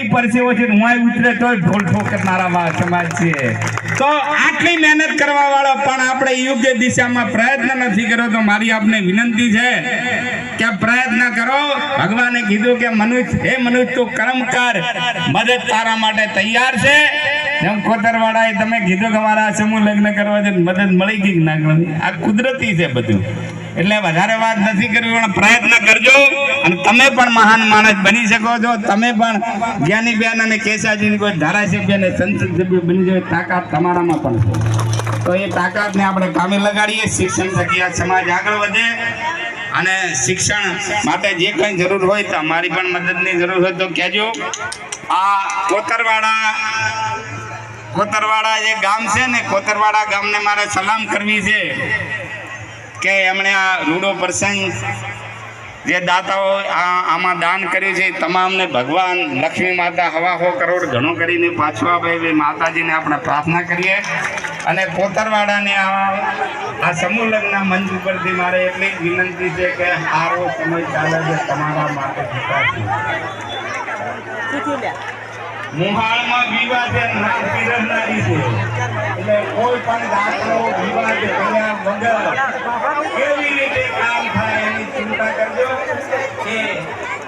લોહીથી પરસેવો છે હું ઉતરે તો ઢોલ ઠોકરનારા વા સમાજ છે. તો આટલી મહેનત કરવા વાળો પણ આપણે યોગ્ય દિશામાં પ્રયત્ન નથી કર્યો, તો મારી આપને વિનંતી છે કે પ્રયત્ન કરો. ભગવાને કીધું કે મનુષ્ય હે મનુષ્ય, તું કર્મ કર મદદ તારા માટે તૈયાર છે. જેમ કોતરવાળાએ તમે કીધું કે મારા સમૂહ લગ્ન કરવા છે મદદ મળી ગઈ ના આ કુદરતી છે બધું. એટલે વધારે વાત નથી કરવી, પણ પ્રયત્ન કરજો. અને તમે પણ મહાન માણસ બની શકો છો. તમે પણ જ્ઞાનીબેન અને કેશાજીની કોઈ ધારાસભ્ય અને સંસદ સભ્ય બની જાય, તાકાત તમારામાં પણ છે. તો એ તાકાતને આપણે કામે લગાડીએ, શિક્ષણ થકી સમાજ આગળ વધે. અને શિક્ષણ માટે જે કંઈ જરૂર હોય તો અમારી પણ મદદની જરૂર હોય તો કહેજો. આ કોતરવાડા કોતરવાડા જે ગામ છે ને, કોતરવાડા ગામને મારે સલામ કરવી છે. કે એમણે આ રૂડો પ્રસંગ જે દાતાઓ આ આમાં દાન કર્યું છે તમામને ભગવાન લક્ષ્મી માતા હવા હો કરોડ ઘણો કરીને પાછો આપે માતાજીને આપણે પ્રાર્થના કરીએ. અને પોતરવાડાને આ આ સમૂહ લગ્ન મંચ ઉપરથી મારે એટલી જ વિનંતી છે કે આરો સમય ચાલે છે તમારા માટે. મુહાળમાં વિવાહ છે નામ પીરસનારી છે એટલે કોઈ પણ દાખલો વિવાહ કે વગર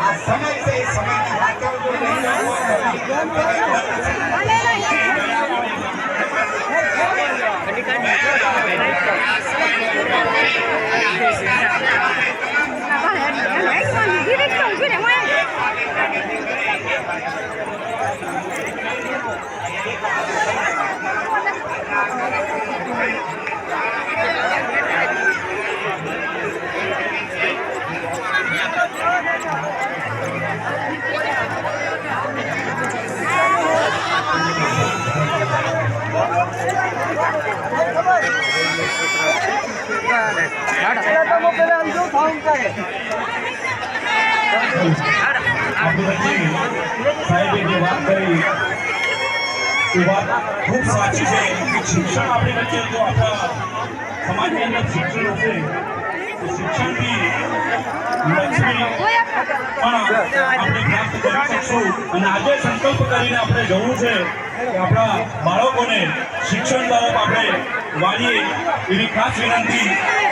આ સમય છે સમયને સાચવજો સાહેબે જે વાત સાચી છે શિક્ષણ આપણી વચ્ચે સમાજની અંદર શિક્ષણ હશે શિક્ષણથી લક્ષ્મી પણ આપણે અને આજે સંકલ્પ કરીને આપણે જવું છે આપણા બાળકોને શિક્ષણ તરફ આપણે વાળીએ એવી ખાસ વિનંતી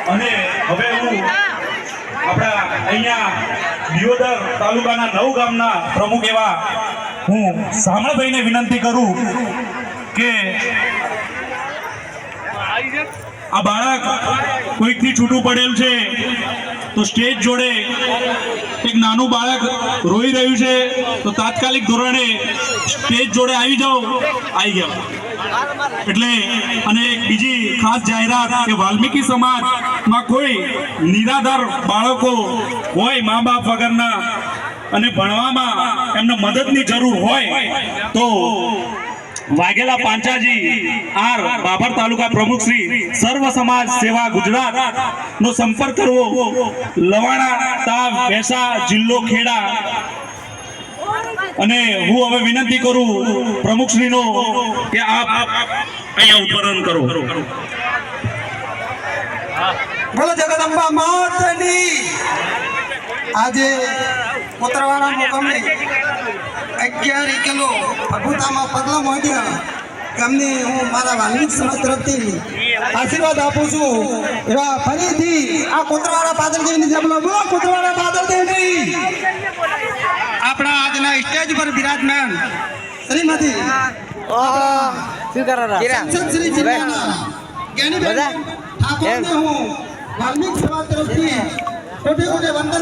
અને હવે હું આપણા અહીંયા દિયોદર તાલુકાના નવ ગામના પ્રમુખ એવા હું સામળભાઈને વિનંતી કરું કે આ બાળક કોઈકથી છૂટું પડેલ છે. તો સ્ટેજ જોડે એક નાનું બાળક રોઈ રહ્યું છે. તો તાત્કાલિક ધોરણે સ્ટેજ જોડે આવી જાઓ. આવી ગયા. એટલે અને એક બીજી ખાસ જાહેરાત કે વાલ્મીકી સમાજમાં કોઈ નિરાધાર બાળકો હોય મા બાપ વગરના અને ભણવામાં એમને મદદની જરૂર હોય, તો વાઘેલા પાંચાજી, આર બાબર તાલુકા પ્રમુખ શ્રી સર્વ સમાજ સેવા ગુજરાત નો સંપર્ક કરવો. લવાણા, તાવ, ભેસા, જિલ્લો, ખેડા. અને હું હવે વિનંતી કરું પ્રમુખશ્રીનો કે આપ અહીંયા ઉત્પાદન કરો. બોલો જગદંબા માતની આજે કોતરવાડા મુકામે અગિયાર કિલો પ્રભુતામાં પગલા મોડ્યા. એમને હું મારા વાલ્મિક સમાજ તરફથી આશીર્વાદ આપું છું. એવા ફરીથી આ કોતરવાડા પાદરદેવની જેમ બોલો કોતરવાડા પાદરદેવની આપણા આજના સ્ટેજ પર બિરાજમાન શ્રીમતી સંસદ શ્રી જિલ્લાના જ્ઞાનીબેન ઠાકોરને હું વાલ્મિક સમાજ તરફથી કોટે કોટે વંદન